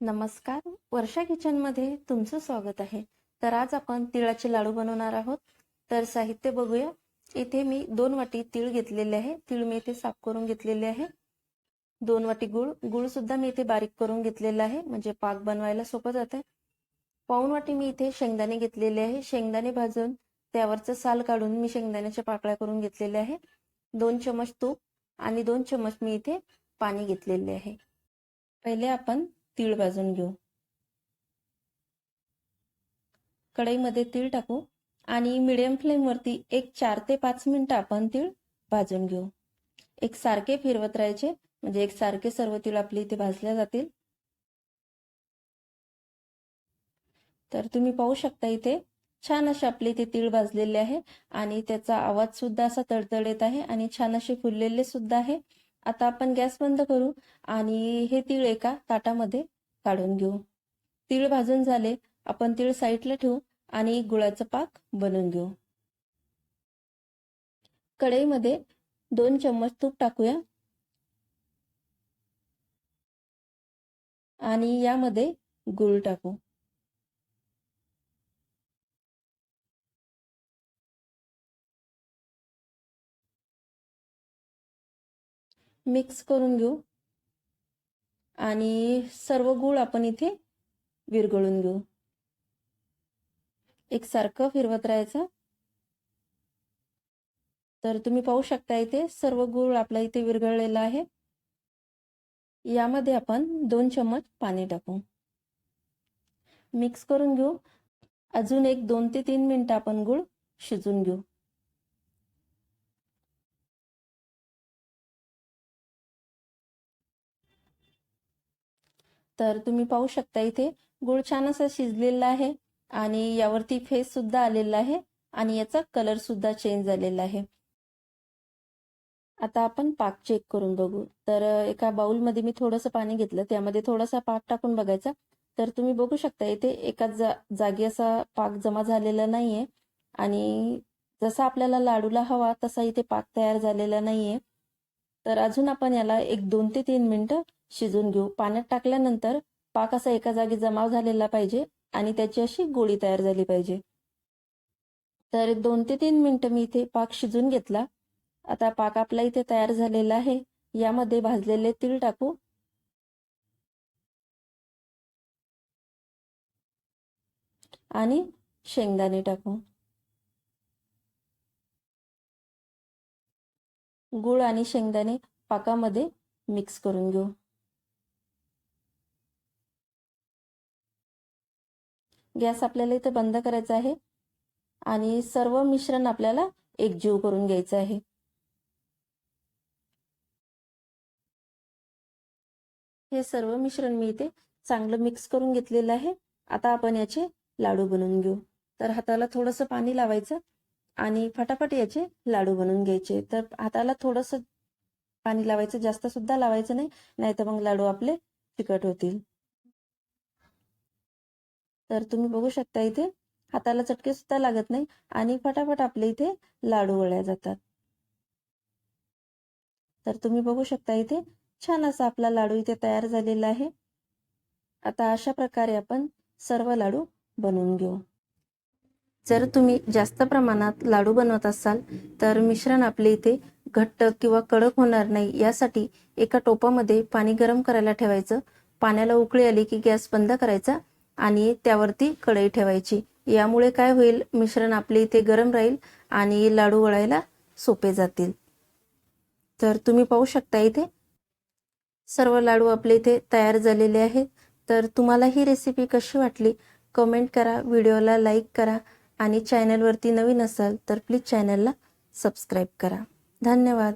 नमस्कार. वर्षा किचनमध्ये तुमचं स्वागत आहे. तर आज आपण तिळाचे लाडू बनवणार आहोत. तर साहित्य बघूया. इथे मी दोन वाटी तीळ घेतलेले आहे. तीळ मी इथे साफ करून घेतलेले आहे. दोन वाटी गुळ. गुळ सुद्धा मी इथे बारीक करून घेतलेला आहे. म्हणजे पाक बनवायला सोपं जाते पाऊन वाटी मी इथे शेंगदाणे घेतलेले आहे. शेंगदाणे भाजून त्यावरचं साल काढून मी शेंगदाण्याच्या पाकळ्या करून घेतलेल्या आहे. दोन चमच तूप आणि दोन चमच मी इथे पाणी घेतलेले आहे. पहिले आपण तीळ भाजून घेऊ. कढईमध्ये तीळ टाकू आणि मिडियम फ्लेमवरती एक चार ते पाच मिनिट आपण तीळ भाजून घेऊ. एक सारखे फिरवत राहायचे म्हणजे एक सारखे सर्व तीळ आपले इथे भाजल्या जातील. तर तुम्ही पाहू शकता इथे छान असे आपले इथे तीळ भाजलेले आहे आणि त्याचा आवाज सुद्धा असा तडतड येत आहे आणि छान असे फुललेले सुद्धा आहे. आता आपण गॅस बंद करू आणि हे तीळ एका ताटामध्ये काढून घेऊ. तीळ भाजून झाले आपण तीळ साईडला ठेवू आणि गुळाचा पाक बनवून घेऊ. कढईमध्ये दोन चम्मच तूप टाकूया. आणि यामध्ये गुळ टाकू. मिक्स करून घेऊ. आणि सर्व गूळ आपण इथे विरघळून घेऊ. एकसारखं फिरवत राहायचं. तर तुम्ही पाहू शकता इथे सर्व गूळ आपला इथे विरघळलेला आहे. यामध्ये आपण दोन चम्मच पाणी टाकू. मिक्स करून घेऊ. अजून एक दोन ते तीन मिनटं आपण गूळ शिजून घेऊ. तर तुम्ही पाहू शकता इथे गुळ छान असा शिजलेला आहे आणि यावरती फेस सुद्धा आलेला आहे आणि याचा कलर सुद्धा चेंज झालेला आहे. आता आपण पाक चेक करून बघू. तर एका बाउलमध्ये मी थोडंसं पाणी घेतलं त्यामध्ये थोडासा पाक टाकून बघायचा. तर तुम्ही बघू शकता इथे एकाच जा जागी असा पाक जमा झालेला नाहीये आणि जसा आपल्याला लाडूला हवा तसा इथे पाक तयार झालेला नाहीये. तर अजून आपण याला एक दोन ते तीन मिनिटं शिजून घेऊ. पाण्यात टाकल्यानंतर पाक असा एका जागी जमाव झालेला पाहिजे आणि त्याची अशी गोळी तयार झाली पाहिजे. तर दोन ते तीन मिनिटं मी इथे पाक शिजून घेतला. आता पाक आपला इथे तयार झालेला आहे. यामध्ये भाजलेले तीळ टाकू. आणि शेंगदाणे टाकू. गुळ आणि शेंगदाणे पाकामध्ये मिक्स करून घेऊ. गॅस आपल्याला इथे बंद करायचा आहे. आणि सर्व मिश्रण आपल्याला एकजीव करून घ्यायचं आहे. हे सर्व मिश्रण मी इथे चांगलं मिक्स करून घेतलेलं आहे. आता आपण याचे लाडू बनवून घेऊ. तर हाताला थोडंसं पाणी लावायचं आणि फटाफट याचे लाडू बनवून घ्यायचे. तर हाताला थोडंसं पाणी लावायचं जास्त सुद्धा लावायचं नाही नाहीतर मग लाडू आपले फिकट होतील. तर तुम्ही बघू शकता इथे हाताला चटके सुद्धा लागत नाही आणि फटाफट आपले इथे लाडू वळ्या जातात. तर तुम्ही बघू शकता इथे छान असा आपला लाडू इथे तयार झालेला आहे. आता अशा प्रकारे आपण सर्व लाडू बनवून घेऊ. जर तुम्ही जास्त प्रमाणात लाडू बनवत असाल तर मिश्रण आपले इथे घट्ट किंवा कडक होणार नाही यासाठी एका टोपामध्ये पाणी गरम करायला ठेवायचं. पाण्याला उकळी आली की गॅस बंद करायचा आणि त्यावरती कढई ठेवायची. यामुळे काय होईल मिश्रण आपले इथे गरम राहील आणि लाडू वळायला सोपे जातील. तर तुम्ही पाहू शकता इथे सर्व लाडू आपले इथे तयार झालेले आहेत. तर तुम्हाला ही रेसिपी कशी वाटली कमेंट करा व्हिडिओला लाईक करा आणि चॅनलवरती नवीन असाल तर प्लीज चॅनलला सबस्क्राईब करा. धन्यवाद.